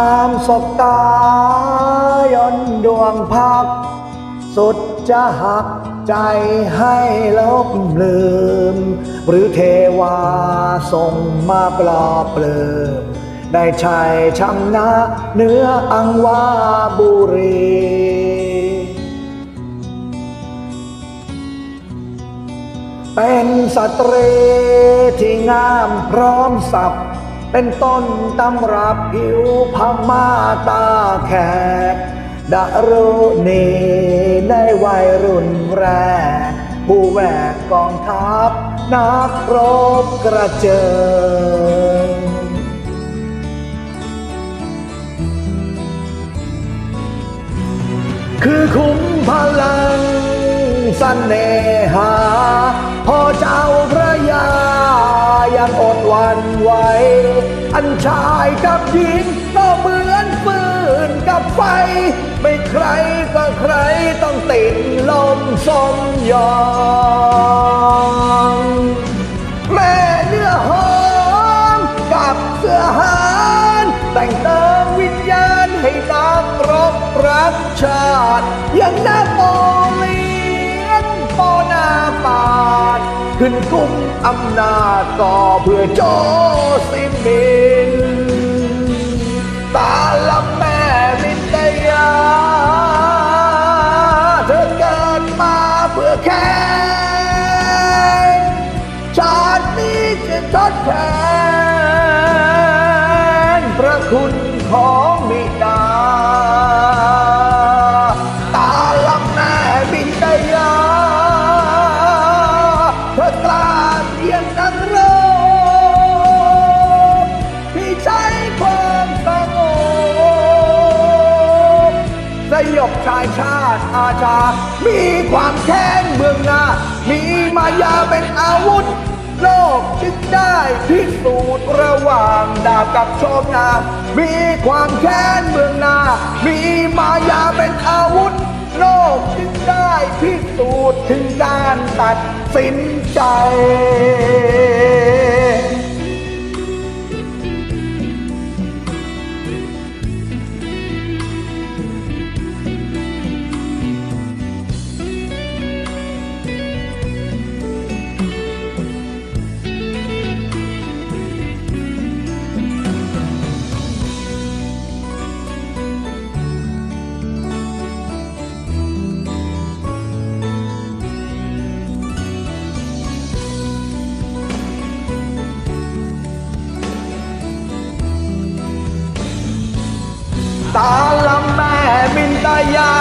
ตามศบตายนดวงพัก สุดจะหักใจให้ลบลืม หรือเทวาส่งมาปลอบเปลืมได้ชัยชนะเนื้ออังวาบุรีเป็นสตรีที่งามพร้อมสับ เป็นต้นตำรับผิวพม่าตาแขกดารุณีในวัยรุ่นแรก ผู้แวกกองทัพนักรบกระเจิงคือคุ้มพลังสเนหา พอเจ้าพระยายังอดวัน ไหวอันชายกับหญิงก็เหมือนฟืนกับไฟ ไม่ใครก็ใครต้องติดลมสมยอมแม่เนื้อหอมกับเสื้อหารแต่งเติมวิญญาณให้นักรบรักชาติอย่างนาโปเลียนปอนาปาดขึ้นกุ้ม อำนาจก่อเพื่อโจสิมินตาลำแม่มิตยา เธอเกิดมาเพื่อแค่ชาตินี้จะทดแทนายชาติอาชา มีความแค้นเมืองหน้า มีมายาเป็นอาวุธ โลกจึงได้พิสูจน์ระหว่างดาบกับโชมนา มีความแค้นเมืองหน้า มีมายาเป็นอาวุธ โลกจึงได้พิสูจน์ถึงการตัดสินใจ มิน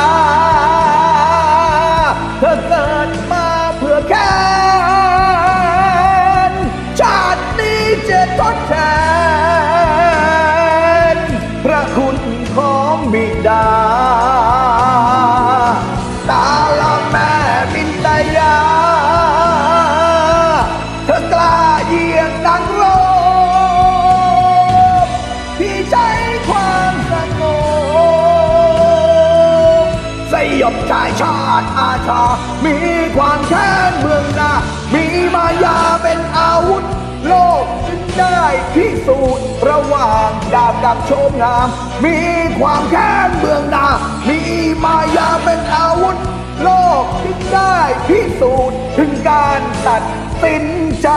ยบชายชาติอาชา มีความแค้นเมืองนา มีมายาเป็นอาวุธ โลกจึงได้พิสูจน์ระหว่างดาบกับโชมงาม มีความแค้นเมืองนา มีมายาเป็นอาวุธ โลกจึงได้พิสูจน์ถึงการตัดสินใจ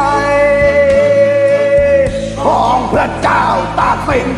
ของพระเจ้าตากสิน